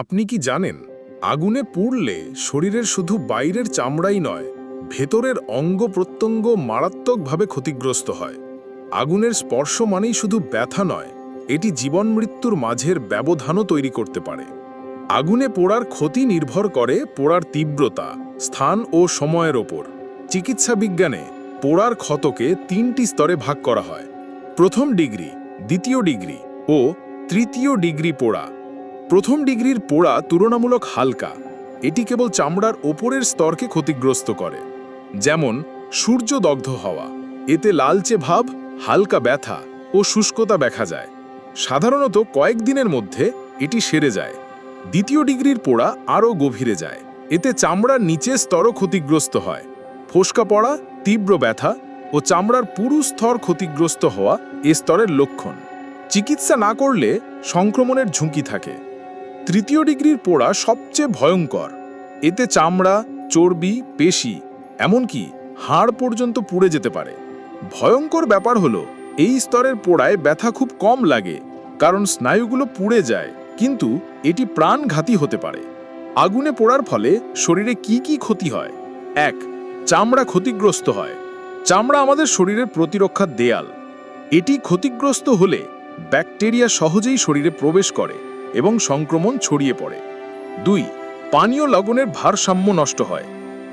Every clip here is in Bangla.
আপনি কি জানেন, আগুনে পুড়লে শরীরের শুধু বাইরের চামড়াই নয়, ভেতরের অঙ্গ প্রত্যঙ্গ মারাত্মকভাবে ক্ষতিগ্রস্ত হয়। আগুনের স্পর্শ মানেই শুধু ব্যথা নয়, এটি জীবন মৃত্যুর মাঝের ব্যবধানও তৈরি করতে পারে। আগুনে পোড়ার ক্ষতি নির্ভর করে পোড়ার তীব্রতা, স্থান ও সময়ের ওপর। চিকিৎসা বিজ্ঞানে পোড়ার ক্ষতকে তিনটি স্তরে ভাগ করা হয়। প্রথম ডিগ্রি, দ্বিতীয় ডিগ্রি ও তৃতীয় ডিগ্রি পোড়া। প্রথম ডিগ্রির পোড়া তুলনামূলক হালকা। এটি কেবল চামড়ার ওপরের স্তরকে ক্ষতিগ্রস্ত করে। যেমন সূর্যদগ্ধ হওয়া। এতে লালচে ভাব, হালকা ব্যথা ও শুষ্কতা দেখা যায়। সাধারণত কয়েকদিনের মধ্যে এটি সেরে যায়। দ্বিতীয় ডিগ্রির পোড়া আরও গভীরে যায়। এতে চামড়ার নিচে স্তরও ক্ষতিগ্রস্ত হয়। ফোসকা পড়া, তীব্র ব্যথা ও চামড়ার পুরু স্তর ক্ষতিগ্রস্ত হওয়া এ স্তরের লক্ষণ। চিকিৎসা না করলে সংক্রমণের ঝুঁকি থাকে। তৃতীয় ডিগ্রির পোড়া সবচেয়ে ভয়ঙ্কর। এতে চামড়া, চর্বি, পেশি, এমনকি হাড় পর্যন্ত পুড়ে যেতে পারে। ভয়ঙ্কর ব্যাপার হলো, এই স্তরের পোড়ায় ব্যথা খুব কম লাগে, কারণ স্নায়ুগুলো পুড়ে যায়, কিন্তু এটি প্রাণঘাতী হতে পারে। আগুনে পোড়ার ফলে শরীরে কি কি ক্ষতি হয়? এক, চামড়া ক্ষতিগ্রস্ত হয়। চামড়া আমাদের শরীরের প্রতিরক্ষার দেয়াল। এটি ক্ষতিগ্রস্ত হলে ব্যাকটেরিয়া সহজেই শরীরে প্রবেশ করে। এবং সংক্রমণ ছড়িয়ে পড়ে। দুই, পানীয় লবণের ভারসাম্য নষ্ট হয়।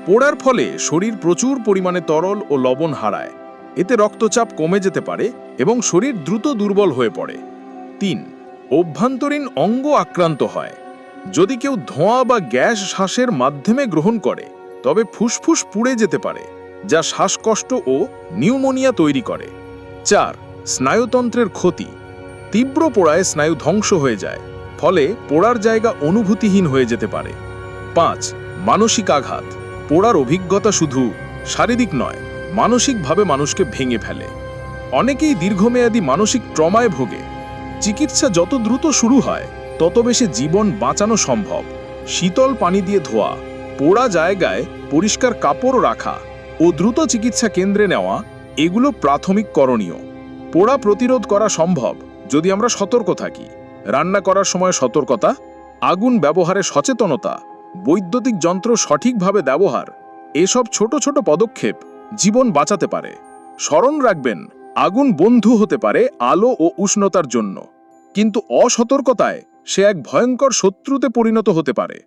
পোড়ার ফলে শরীর প্রচুর পরিমাণে তরল ও লবণ হারায়। এতে রক্তচাপ কমে যেতে পারে এবং শরীর দ্রুত দুর্বল হয়ে পড়ে। তিন, অভ্যন্তরীণ অঙ্গ আক্রান্ত হয়। যদি কেউ ধোঁয়া বা গ্যাস শ্বাসের মাধ্যমে গ্রহণ করে, তবে ফুসফুস পুড়ে যেতে পারে, যা শ্বাসকষ্ট ও নিউমোনিয়া তৈরি করে। চার, স্নায়ুতন্ত্রের ক্ষতি। তীব্র পোড়ায় স্নায়ু ধ্বংস হয়ে যায়। ফলে পোড়ার জায়গা অনুভূতিহীন হয়ে যেতে পারে। পাঁচ, মানসিক আঘাত। পোড়ার অভিজ্ঞতা শুধু শারীরিক নয়, মানসিকভাবে মানুষকে ভেঙে ফেলে। অনেকেই দীর্ঘমেয়াদী মানসিক ট্রমায় ভোগে। চিকিৎসা যত দ্রুত শুরু হয়, তত বেশি জীবন বাঁচানো সম্ভব। শীতল পানি দিয়ে ধোয়া, পোড়া জায়গায় পরিষ্কার কাপড় রাখা ও দ্রুত চিকিৎসা কেন্দ্রে নেওয়া, এগুলো প্রাথমিক করণীয়। পোড়া প্রতিরোধ করা সম্ভব যদি আমরা সতর্ক থাকি। রান্না করার সময় সতর্কতা, আগুন ব্যবহারে সচেতনতা, বৈদ্যুতিক যন্ত্র সঠিকভাবে ব্যবহার, এসব ছোট ছোট পদক্ষেপ জীবন বাঁচাতে পারে। স্মরণ রাখবেন, আগুন বন্ধু হতে পারে আলো ও উষ্ণতার জন্য। কিন্তু অসতর্কতায় সে এক ভয়ঙ্কর শত্রুতে পরিণত হতে পারে।